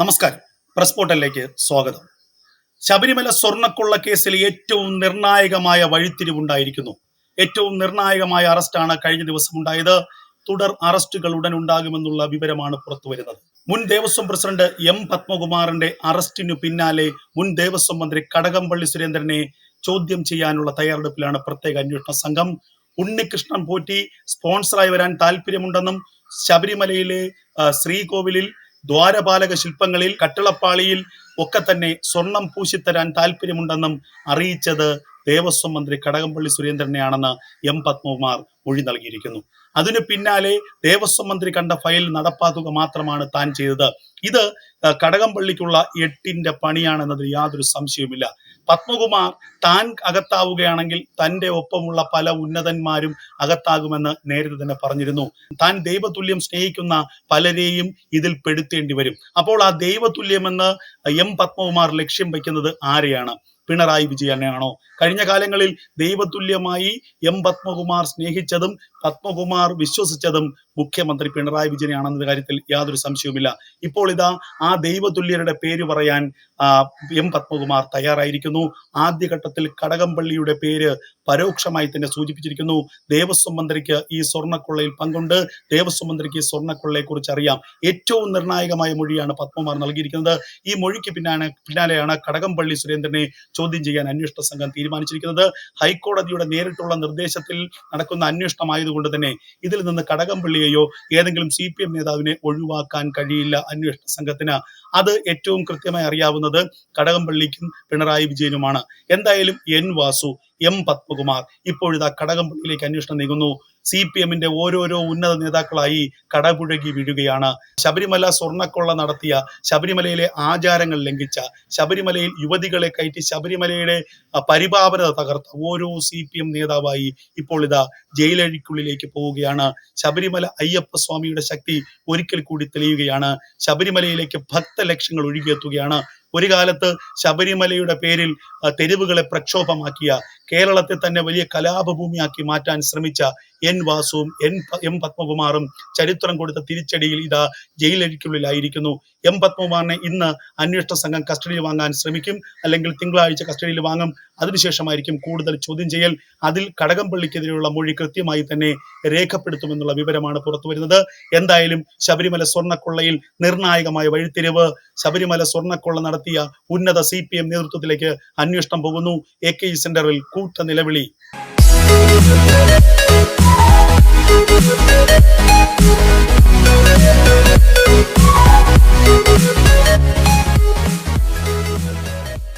നമസ്കാരം. പ്രസ് പോർട്ടലിലേക്ക് സ്വാഗതം. ശബരിമല സ്വർണക്കൊള്ള കേസിൽ ഏറ്റവും നിർണായകമായ വഴിത്തിരിവുണ്ടായിരിക്കുന്നു. ഏറ്റവും നിർണായകമായ അറസ്റ്റാണ് കഴിഞ്ഞ ദിവസം ഉണ്ടായത്. തുടർ അറസ്റ്റുകൾ ഉടൻ ഉണ്ടാകുമെന്നുള്ള വിവരമാണ് പുറത്തു വരുന്നത്. മുൻ ദേവസ്വം പ്രസിഡന്റ് എം പത്മകുമാറിന്റെ അറസ്റ്റിനു പിന്നാലെ മുൻ ദേവസ്വം മന്ത്രി കടകംപള്ളി സുരേന്ദ്രനെ ചോദ്യം ചെയ്യാനുള്ള തയ്യാറെടുപ്പിലാണ് പ്രത്യേക അന്വേഷണ സംഘം. ഉണ്ണികൃഷ്ണൻ പോറ്റി സ്പോൺസറായി വരാൻ താല്പര്യമുണ്ടെന്നും ശബരിമലയിലെ ശ്രീകോവിലിൽ ദ്വാരപാലക ശില്പങ്ങളിൽ കട്ടിളപ്പാളിയിൽ ഒക്കെ തന്നെ സ്വർണം പൂശിത്തരാൻ താല്പര്യമുണ്ടെന്നും അറിയിച്ചത് ദേവസ്വം മന്ത്രി കടകംപള്ളി സുരേന്ദ്രനെയാണെന്ന് എം പത്മകുമാർ മൊഴി നൽകിയിരിക്കുന്നു. അതിനു പിന്നാലെ ദേവസ്വം മന്ത്രി കണ്ട ഫയൽ നടപ്പാക്കുക മാത്രമാണ് താൻ ചെയ്തത്. ഇത് കടകംപള്ളിക്കുള്ള എട്ടിന്റെ പണിയാണെന്നതിൽ യാതൊരു സംശയവുമില്ല. പത്മകുമാർ താൻ അകത്താവുകയാണെങ്കിൽ തന്റെ ഒപ്പമുള്ള പല ഉന്നതന്മാരും അകത്താകുമെന്ന് നേരത്തെ തന്നെ പറഞ്ഞിരുന്നു. താൻ ദൈവതുല്യം സ്നേഹിക്കുന്ന പലരെയും ഇതിൽ പെടുത്തേണ്ടി വരും. അപ്പോൾ ആ ദൈവതുല്യമെന്ന് എം പത്മകുമാർ ലക്ഷ്യം വയ്ക്കുന്നത് ആരെയാണ്? പിണറായി വിജയനെയാണോ? കഴിഞ്ഞ കാലങ്ങളിൽ ദൈവതുല്യമായി എം പത്മകുമാർ സ്നേഹിച്ചതും പത്മകുമാർ വിശ്വസിച്ചതും മുഖ്യമന്ത്രി പിണറായി വിജയനാണെന്ന കാര്യത്തിൽ യാതൊരു സംശയവുമില്ല. ഇപ്പോൾ ഇതാ ആ ദൈവതുല്യരുടെ പേര് പറയാൻ എം പത്മകുമാർ തയ്യാറായിരിക്കുന്നു. ആദ്യഘട്ടത്തിൽ കടകംപള്ളിയുടെ പേര് പരോക്ഷമായി തന്നെ സൂചിപ്പിച്ചിരിക്കുന്നു. ദേവസ്വം മന്ത്രിക്ക് ഈ സ്വർണക്കൊള്ളയിൽ പങ്കുണ്ട്. ദേവസ്വം മന്ത്രിക്ക് ഈ സ്വർണക്കൊള്ളയെ കുറിച്ച് അറിയാം. ഏറ്റവും നിർണായകമായ മൊഴിയാണ് പത്മകുമാർ നൽകിയിരിക്കുന്നത്. ഈ മൊഴിക്ക് പിന്നാലെ പിന്നാലെയാണ് കടകംപള്ളി സുരേന്ദ്രനെ ചോദ്യം ചെയ്യാൻ അന്വേഷണ സംഘം തീരുമാനിച്ചിരിക്കുന്നത്. ഹൈക്കോടതിയുടെ നേരിട്ടുള്ള നിർദ്ദേശത്തിൽ നടക്കുന്ന അന്വേഷണമായതുകൊണ്ട് തന്നെ ഇതിൽ നിന്ന് കടകംപള്ളിയെയോ ഏതെങ്കിലും സി പി എം നേതാവിനെ ഒഴിവാക്കാൻ കഴിയില്ല അന്വേഷണ സംഘത്തിന്. അത് ഏറ്റവും കൃത്യമായി അറിയാവുന്നത് കടകംപള്ളിക്കും പിണറായി വിജയനുമാണ്. എന്തായാലും എൻ വാസു എം പത്മകുമാർ. ഇപ്പോഴിതാ കടകംപള്ളിയിലേക്ക് അന്വേഷണം നീങ്ങുന്നു. സി പി എമ്മിന്റെ ഓരോരോ ഉന്നത നേതാക്കളായി കടപുഴകി വീഴുകയാണ്. ശബരിമല സ്വർണക്കൊള്ള നടത്തിയ ശബരിമലയിലെ ആചാരങ്ങൾ ലംഘിച്ച ശബരിമലയിൽ യുവതികളെ കയറ്റി ശബരിമലയുടെ പരിപാവനത തകർത്ത ഓരോ സി പി എം നേതാവായി ഇപ്പോൾ ഇതാ ജയിലഴിക്കുള്ളിലേക്ക് പോവുകയാണ്. ശബരിമല അയ്യപ്പ സ്വാമിയുടെ ശക്തി ഒരിക്കൽ കൂടി തെളിയുകയാണ്. ശബരിമലയിലേക്ക് ഭക്തലക്ഷങ്ങൾ ഒഴുകിയെത്തുകയാണ്. ഒരു കാലത്ത് ശബരിമലയുടെ പേരിൽ തെരുവുകളെ പ്രക്ഷോഭമാക്കിയ കേരളത്തെ തന്നെ വലിയ കലാപഭൂമിയാക്കി മാറ്റാൻ ശ്രമിച്ച എൻ വാസുവും എൻ എം പത്മകുമാറും ചരിത്രം കൊടുത്ത തിരിച്ചടിയിൽ ഇതാ ജയിലരിക്കുള്ളിലായിരിക്കുന്നു എം പത്മകുമാറിനെ ഇന്ന് അന്വേഷണ സംഘം കസ്റ്റഡിയിൽ വാങ്ങാൻ ശ്രമിക്കും അല്ലെങ്കിൽ തിങ്കളാഴ്ച കസ്റ്റഡിയിൽ വാങ്ങും. അതിനുശേഷമായിരിക്കും കൂടുതൽ ചോദ്യം ചെയ്യൽ. അതിൽ കടകംപള്ളിക്കെതിരെയുള്ള മൊഴി കൃത്യമായി തന്നെ രേഖപ്പെടുത്തുമെന്നുള്ള വിവരമാണ് പുറത്തു വരുന്നത് എന്തായാലും ശബരിമല സ്വർണക്കൊള്ളയിൽ നിർണായകമായ വഴിത്തിരിവ്. ശബരിമല സ്വർണക്കൊള്ള നടത്തിയ ഉന്നത സി പി എം നേതൃത്വത്തിലേക്ക് അന്വേഷണം പോകുന്നു. എ കെ സെന്ററിൽ കൂട്ട നിലവിളി